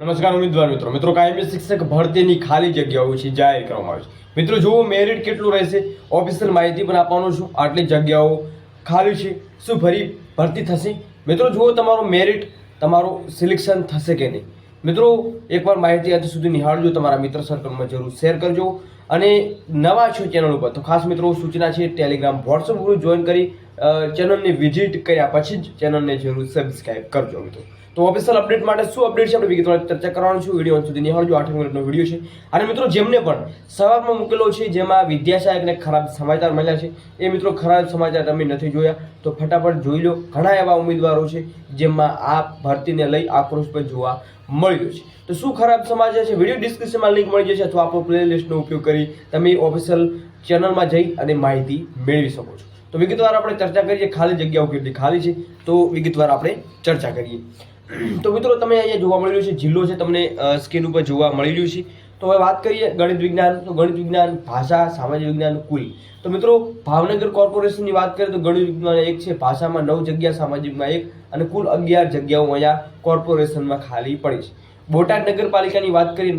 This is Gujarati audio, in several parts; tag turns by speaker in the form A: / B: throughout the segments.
A: નમસ્કાર ઉમેદવાર મિત્રો. મિત્રો, કાયમી શિક્ષક ભરતીની ખાલી જગ્યાઓ છે, જાહેર કરવામાં આવે છે. મિત્રો, જુઓ મેરિટ કેટલું રહેશે? ઓફિશિયલ માહિતી પણ આપવાનું છું. આટલી જગ્યાઓ ખાલી છે. શું ફરી ભરતી થશે? મિત્રો, જુઓ તમારું મેરિટ તમારું સિલેક્શન થશે કે નહીં. મિત્રો, એકવાર માહિતી હજી સુધી નિહાળજો. તમારા મિત્ર સર્કલમાં જરૂર શેર કરજો. અને નવા છો ચેનલ ઉપર, તો ખાસ મિત્રો, સૂચના છે ટેલિગ્રામ વોટ્સઅપ ગ્રુપ જોઈન કરી ચેનલને વિઝિટ કર્યા પછી જ ચેનલને જરૂર સબસ્ક્રાઈબ કરજો મિત્રો. તો ઓફિશિયલ અપડેટ માટે શું અપડેટ છે? આપણે વિગતવાર ચર્ચા કરવાનું છું. વીડિયો સુધી નિહાળજો. આઠ મિનિટનો વીડિયો છે. અને મિત્રો, જેમને પણ સવારમાં મૂકેલો છે, જેમાં વિદ્યાસાગરને ખરાબ સમાચાર મળ્યા છે, એ મિત્રો, ખરાબ સમાચાર તમે નથી જોયા, તો ફટાફટ જોઈ લો. ઘણા એવા ઉમેદવારો છે, જેમાં આ ભરતીને લઈ આક્રોશ પણ જોવા મળ્યો છે. તો શું ખરાબ સમાચાર છે? વીડિયો ડિસ્ક્રિપ્શનમાં લિંક મળી જશે અથવા આપણો પ્લેલિસ્ટનો ઉપયોગ કરી તમે ઓફિશિયલ ચેનલમાં જઈ અને માહિતી મેળવી શકો છો. તો વિગતવાર આપણે ચર્ચા કરીએ. ખાલી જગ્યાઓ કેટલી ખાલી છે? તો વિગતવાર આપણે ચર્ચા કરીએ. તો મિત્રો તમે અહીંયા જોવા મળી રહ્યું છે, જિલ્લો છે તમને સ્ક્રીન ઉપર જોવા મળી રહ્યું છે. તો હવે વાત કરીએ ગણિત વિજ્ઞાન, તો ગણિત વિજ્ઞાન, ભાષા, સામાજિક વિજ્ઞાન, કુલ. તો મિત્રો, ભાવનગર કોર્પોરેશનની વાત કરીએ તો ગણિત વિજ્ઞાન એક છે, ભાષામાં નવ જગ્યા, સામાજિકમાં એક અને કુલ અગિયાર જગ્યાઓ અહીંયા કોર્પોરેશનમાં ખાલી પડી છે. બોટાદ નગરપાલિકાની વાત કરીએ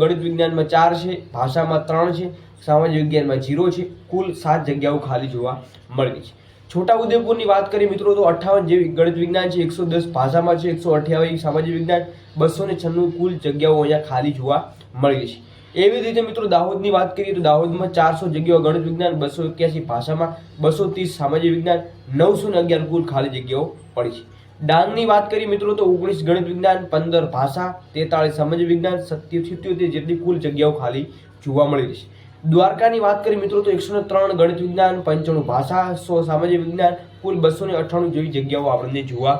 A: ગણિત વિજ્ઞાનમાં ચાર છે, ભાષામાં ત્રણ છે, સામાજિક વિજ્ઞાનમાં જીરો છે, કુલ સાત જગ્યાઓ ખાલી જોવા મળી છે. છોટા ઉદેપુરની વાત કરીએ મિત્રો તો અઠ્ઠાવન જેવી ગણિત વિજ્ઞાન છે, એકસો દસ ભાષામાં છે, એકસો અઠ્યાવીસ સામાજિક વિજ્ઞાન, બસો ને છન્નું કુલ જગ્યાઓ અહીંયા ખાલી જોવા મળી છે. એવી રીતે મિત્રો દાહોદની વાત કરીએ તો દાહોદમાં ચારસો જગ્યાઓ ગણિત વિજ્ઞાન, બસો એક્યાસી ભાષામાં, બસો ત્રીસ સામાજિક વિજ્ઞાન, નવસો ને અગિયાર કુલ ખાલી જગ્યાઓ પડી છે. ડાંગની વાત કરીએ મિત્રો તો ઓગણીસ ગણિત વિજ્ઞાન, પંદર ભાષા, તેતાળીસ સામાજિક વિજ્ઞાન સિત્યોતેર જેટલી કુલ જગ્યાઓ ખાલી જોવા મળી છે. દ્વારકાની વાત કરીએ મિત્રો, તો એકસો ત્રણ ગણિત વિજ્ઞાન, પંચાણું ભાષા, સો સામાજિક વિજ્ઞાન, કુલ બસો ને અઠ્ઠાણું જેવી જગ્યાઓ આપણને જોવા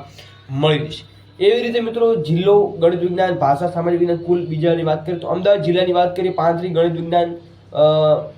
A: મળી છે. એવી રીતે મિત્રો, જિલ્લો ગણિત વિજ્ઞાન, ભાષા, સામાજિક વિજ્ઞાન, કુલ બીજાની વાત કરીએ તો અમદાવાદ જિલ્લાની વાત કરીએ, પાંત્રીસ ગણિત વિજ્ઞાન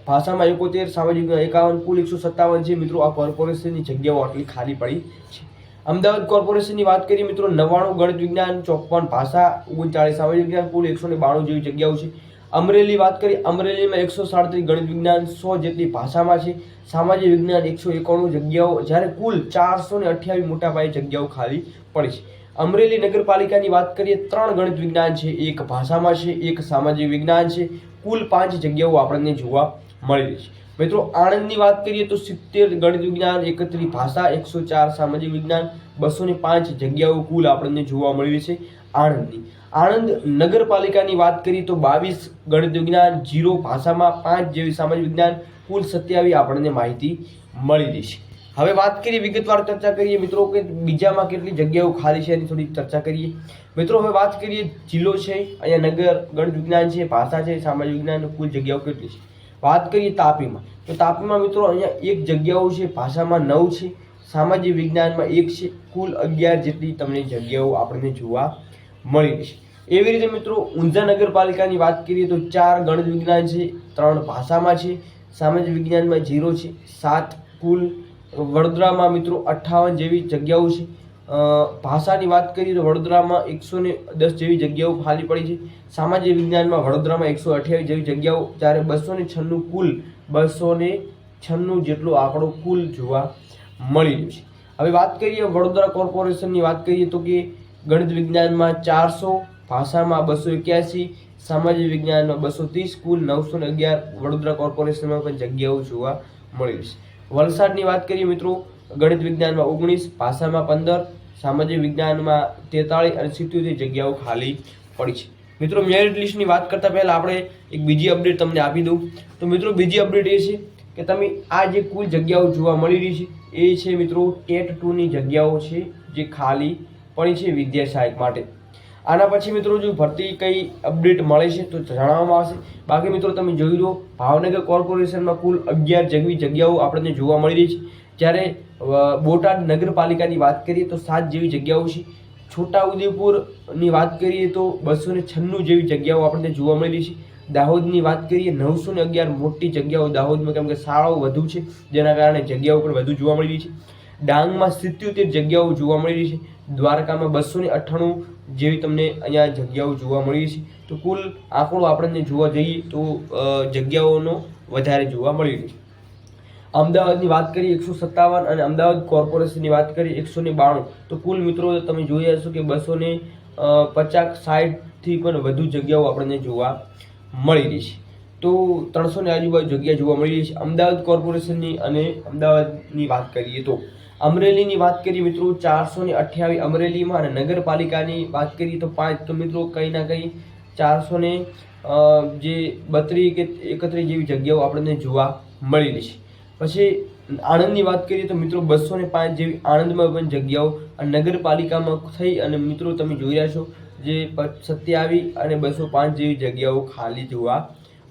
A: ભાષામાં એકોતેર, સામાજિક વિજ્ઞાન એકાવન, કુલ એકસો સત્તાવન છે. મિત્રો, આ કોર્પોરેશનની જગ્યાઓ આટલી ખાલી પડી છે. અમદાવાદ કોર્પોરેશનની વાત કરીએ મિત્રો, નવ્વાણું ગણિત વિજ્ઞાન, ચોપન ભાષા, ઓગણચાળીસ સામાજિક વિજ્ઞાન, કુલ એકસો ને બાણું જેવી જગ્યાઓ છે. અમરેલી વાત કરીએ, અમરેલીમાં એકસો સાડત્રીસ ગણિત વિજ્ઞાન સો જેટલી ભાષામાં છે. સામાજિક વિજ્ઞાન એકસો એકાણું જગ્યાઓ, જ્યારે કુલ ચારસો ને અઠ્યાવીસ મોટા પાયે જગ્યાઓ ખાલી પડી છે. અમરેલી નગરપાલિકાની વાત કરીએ, ત્રણ ગણિત વિજ્ઞાન છે, એક ભાષામાં છે, એક સામાજિક વિજ્ઞાન છે. કુલ પાંચ જગ્યાઓ આપણને જોવા મળી રહી છે. મિત્રો, આણંદની વાત કરીએ તો સિત્તેર ગણિત વિજ્ઞાન, એકત્રીસ ભાષા, એકસો ચાર સામાજિક વિજ્ઞાન, બસો ને પાંચ જગ્યાઓ કુલ આપણને જોવા મળી છે આણંદની. આણંદ નગરપાલિકાની વાત કરીએ તો બાવીસ ગણિત વિજ્ઞાન જીરો ભાષામાં પાંચ જેવી સામાજિક વિજ્ઞાન કુલ સત્યાવી આપણને માહિતી મળી છે. હવે વાત કરીએ વિગતવાર ચર્ચા કરીએ. મિત્રો કે બીજામાં કેટલી જગ્યાઓ ખાલી છે એની થોડી ચર્ચા કરીએ. મિત્રો, હવે વાત કરીએ જિલ્લો છે. અહીંયા નગર ગણિત વિજ્ઞાન છે, ભાષા છે સામાજિક વિજ્ઞાન, કુલ જગ્યાઓ કેટલી છે? વાત કરીએ તાપીમાં. તો તાપીમાં મિત્રો, અહીંયા એક જગ્યાઓ છે, ભાષામાં નવ છે સામાજિક વિજ્ઞાનમાં એક છે, કુલ અગિયાર જેટલી તમને જગ્યાઓ આપણને જોવા મળી રહી છે. એવી રીતે મિત્રો, ઊંઝા નગરપાલિકાની વાત કરીએ તો ચાર ગણિત વિજ્ઞાન છે, ત્રણ ભાષામાં છે સામાજિક વિજ્ઞાનમાં ઝીરો છે, સાત કુલ, વડોદરામાં મિત્રો અઠ્ઠાવન જેવી જગ્યાઓ છે. ભાષાની વાત કરીએ તો વડોદરામાં એકસો ને દસ જેવી જગ્યાઓ ખાલી પડી છે. સામાજિક વિજ્ઞાનમાં વડોદરામાં એકસો અઠ્યાવીસ જેવી જગ્યાઓ, જ્યારે બસો ને છન્નું કુલ, બસો ને છન્નું જેટલો આંકડો કુલ જોવા મળી રહ્યો છે. હવે વાત કરીએ વડોદરા કોર્પોરેશનની વાત કરીએ તો કે ગણિત વિજ્ઞાનમાં ચારસો, ભાષામાં બસો એક્યાસી સામાજિક વિજ્ઞાનમાં બસો ત્રીસ, કુલ નવસો ને અગિયાર વડોદરા કોર્પોરેશનમાં પણ જગ્યાઓ જોવા મળી છે. વલસાડની વાત કરીએ મિત્રો ગણિત વિજ્ઞાનમાં ઓગણીસ, ભાષામાં પંદર સામાજિક વિજ્ઞાનમાં તેતાળીસ અને સિત્યોતેર જગ્યાઓ ખાલી પડી છે. મિત્રો મેરિટ લિસ્ટની વાત કરતા પહેલા આપણે એક બીજી અપડેટ તમને આપી દઉં. તો મિત્રો, બીજી અપડેટ એ છે કે તમે આ જે કુલ જગ્યાઓ જોવા મળી રહી છે, એ છે મિત્રો ટેટ ટુની જગ્યાઓ છે જે ખાલી પડી છે વિદ્યા સહાયક માટે. આના પછી મિત્રો જો ભરતી કઈ અપડેટ મળે છે તો જણાવવામાં આવશે. બાકી મિત્રો તમે જોઈ લો, ભાવનગર કોર્પોરેશનમાં કુલ અગિયાર જેવી જગ્યાઓ આપણને જોવા મળી રહી છે. જ્યારે બોટાદ નગરપાલિકાની વાત કરીએ તો સાત જેવી જગ્યાઓ છે. છોટાઉદેપુરની વાત કરીએ તો બસો ને છન્નું જેવી જગ્યાઓ આપણને જોવા મળી રહી છે. દાહોદની વાત કરીએ, નવસો ને અગિયાર મોટી જગ્યાઓ દાહોદમાં, કેમ કે શાળાઓ વધુ છે, જેના કારણે જગ્યાઓ પણ વધુ જોવા મળી રહી છે. ડાંગમાં સિત્યોતેર જગ્યાઓ જોવા મળી રહી છે. દ્વારકામાં બસો ને અઠ્ઠાણું જેવી તમને અહીંયા જગ્યાઓ જોવા મળી છે. તો કુલ આંકડો આપણને જોવા જઈએ તો જગ્યાઓનો વધારે જોવા મળી છે. અમદાવાદની વાત કરીએ એકસો સત્તાવન અને અમદાવાદ કોર્પોરેશનની વાત કરીએ એકસો ને બાણું. તો કુલ મિત્રો તમે જોઈ હશો કે બસો ને પચાસ સાઠથી પણ વધુ જગ્યાઓ આપણને જોવા મળી રહી છે. તો ત્રણસો ને આજુબાજુ જગ્યા જોવા મળી રહી છે. અમદાવાદ કોર્પોરેશનની અને અમદાવાદની વાત કરીએ તો. અમરેલીની વાત કરીએ મિત્રો ચારસો ને અઠ્યાવીસ અમરેલીમાં અને નગરપાલિકાની વાત કરીએ તો પાંચ, તો મિત્રો કંઈ ના કંઈ ચારસો ને જે બત્રીસ કે એકત્રીસ જેવી જગ્યાઓ આપણને જોવા મળેલી છે. પછી આણંદની વાત કરીએ તો મિત્રો બસો ને પાંચ જેવી આણંદમાં પણ જગ્યાઓ અને નગરપાલિકામાં થઈ અને મિત્રો તમે જોઈ રહ્યા છો જે સત્યાવીસ અને બસો પાંચ જેવી જગ્યાઓ ખાલી જોવા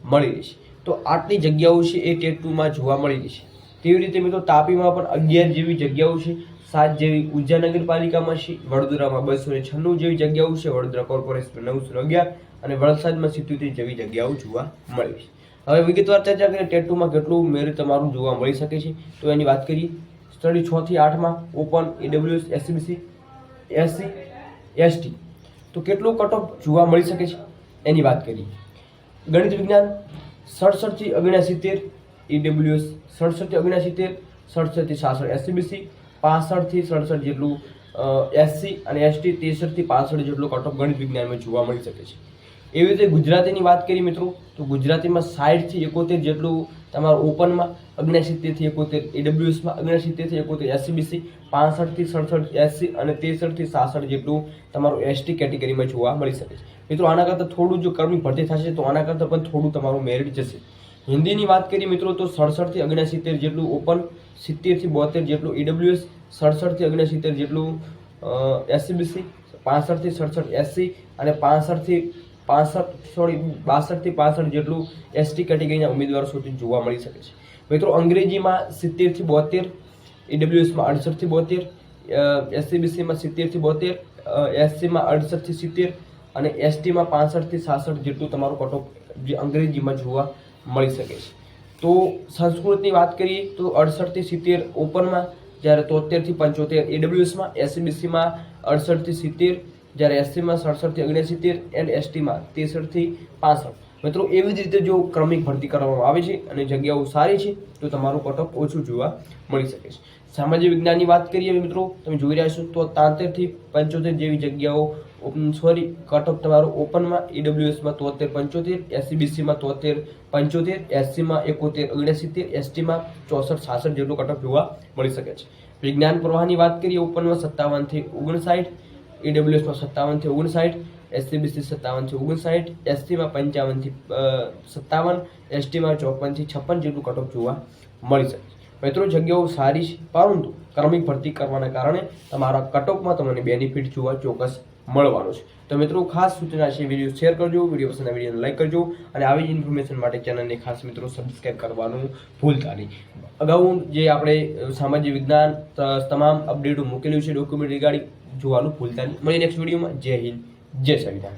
A: મળેલી છે. તો આટલી જગ્યાઓ છે એ ટેટ જોવા મળેલી છે. તેવી રીતે મિત્રો તાપીમાં પણ અગિયાર જેવી જગ્યાઓ છે, સાત જેવી ઊર્જા નગરપાલિકામાં છે, વડોદરામાં બસો ને છન્નું જેવી જગ્યાઓ છે, વડોદરા કોર્પોરેશન નવસો અગિયાર અને વલસાડમાં સિત્યોતેર જેવી જગ્યાઓ જોવા મળી છે. હવે વિગતવાર ચર્ચા કરીએ ટેટ ટુમાં કેટલું મેરિટ તમારું જોવા મળી શકે છે. તો એની વાત કરીએ, સ્ટડી છ થી આઠમાં open EWS SEBC, SC, ST. તો કેટલું કટ ઓફ જોવા મળી શકે છે? એની વાત કરીએ. ગણિત વિજ્ઞાન સડસઠથી ઓગણસિત્તેર ઈડબ્લ્યુએસ સડસઠથી ઓગણસિત્તેર સડસઠથી સાસઠ એસસીબીસી પાસઠથી સડસઠ જેટલું એસસી અને એસટી ત્રેસઠથી પાસઠ જેટલું કટ ઓફ ગણિત વિજ્ઞાનમાં જોવા મળી શકે છે. એવી રીતે ગુજરાતીની વાત કરીએ મિત્રો, તો ગુજરાતીમાં સાઠથી એકોતેર જેટલું તમારું ઓપનમાં અગ્નિસિત્તેરથી એકોતેર એડબ્લ્યુએસમાં અગ્નિસિત્તેરથી એકોતેર એસસીબીસી પાસઠથી સડસઠ એસસી અને ત્રેસઠથી સાસઠ જેટલું તમારું એસટી કેટેગરીમાં જોવા મળી શકે છે. મિત્રો, આના કરતાં થોડું જો કર્મી ભરતી થશે તો આના કરતાં પણ થોડું તમારું મેરિટ જશે. હિન્દીની વાત કરીએ મિત્રો તો સડસઠથી ઓગણસિત્તેર જેટલું ઓપન, સિત્તેરથી બોતેર જેટલું ઈડબ્લ્યુએસ, સડસઠથી ઓગણસિત્તેર જેટલું એસસીબીસી પાસઠથી સડસઠ એસસી અને પાસઠથી પાસઠ, સોરી, બાસઠથી પાસઠ જેટલું એસટી કેટેગરીના ઉમેદવારો સુધી જોવા મળી શકે છે. મિત્રો અંગ્રેજીમાં સિત્તેરથી બોતેર, ઈડબ્લ્યુએસમાં અડસઠથી બોતેર એસસીબીસીમાં સિત્તેરથી બોતેર એસસીમાં અડસઠથી સિત્તેર અને એસટીમાં પાસઠથી સાસઠ જેટલું તમારું કટ જે અંગ્રેજીમાં જોવા મળી શકે છે. તો સંસ્કૃતની વાત કરીએ તો અડસઠથી સિત્તેર ઓપનમાં, જ્યારે તોતેરથી પંચોતેર એડબ્લ્યુએસમાં એસસીબીસીમાં અડસઠથી સિત્તેર, જ્યારે એસસીમાં સડસઠથી ઓગણસિત્તેર, એન્ડ એસટીમાં ત્રેસઠથી પાસઠ. મિત્રો, એવી જ રીતે જો ક્રમિક ભરતી કરવામાં આવે છે અને જગ્યાઓ સારી છે, તો તમારું કટઓફ ઓછું જોવા મળી શકે છે. સામાજિક વિજ્ઞાનની વાત કરીએ મિત્રો, તમે જોઈ રહ્યા છો તો તાંતેરથી પંચોતેર જેવી જગ્યાઓ સોરી કટઓફ તમારું ઓપનમાં ઈડબ્લ્યુએસમાં તોતેર પંચોતેર એસસીબીસીમાં તોતેર પંચોતેર એસસીમાં એકોતેર, ઓગણસિત્તેર એસટીમાં ચોસઠ સાસઠ જેટલું કટઓફ જોવા મળી શકે છે. વિજ્ઞાન પ્રવાહની વાત કરીએ ઓપનમાં સત્તાવનથી ઓગણસાઠ ઈડબ્લ્યુએસમાં સત્તાવનથી ઓગણસાઠ એસસીબીસી સત્તાવનથી ઓગણસાઠ એસટીમાં પંચાવનથી સત્તાવન એસટીમાં ચોપનથી છપ્પન જેટલું કટઓફ જોવા મળી શકે છે. મિત્રો, જગ્યાઓ સારી છે, પરંતુ ક્રમિક ભરતી કરવાના કારણે તમારા કટઓફમાં તમને બેનિફિટ જોવા ચોક્કસ મળવાનું છે. તો મિત્રો, ખાસ સૂચના છે વીડિયો શેર કરજો વીડિયો પસંદ વિડીયોને લાઈક કરજો અને આવી જ ઇન્ફોર્મેશન માટે ચેનલને ખાસ મિત્રો સબસ્ક્રાઈબ કરવાનું ભૂલતા નહીં. અગાઉ જે આપણે સામાજિક વિજ્ઞાન તમામ અપડેટો મૂકેલું છે ડોક્યુમેન્ટ રિગાર્ડિંગ જોવાનું ભૂલતા નહીં. મળી નેક્સ્ટ વિડીયોમાં જય હિન્દ, જય સંવિધાન.